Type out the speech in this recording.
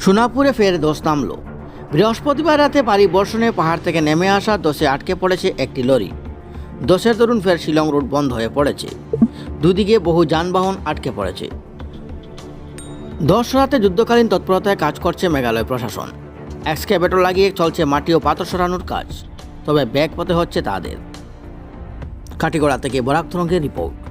সোনাপুরে ফের দোষ নামল। বৃহস্পতিবার রাতে পারি বর্ষণে পাহাড় থেকে নেমে আসা দোষে আটকে পড়েছে একটি লরি। দোষের দরুন ফের শিলং রোড বন্ধ হয়ে পড়েছে। দুদিকে বহু যানবাহন আটকে পড়েছে। দশ রাতে যুদ্ধকালীন তৎপরতায় কাজ করছে মেঘালয় প্রশাসন। এক্সকেভেটর লাগিয়ে চলছে মাটি ও পাথর সরানোর কাজ। তবে ব্যাগ পথে হচ্ছে তাদের। কাটিগড়া থেকে বরাক রিপোর্ট।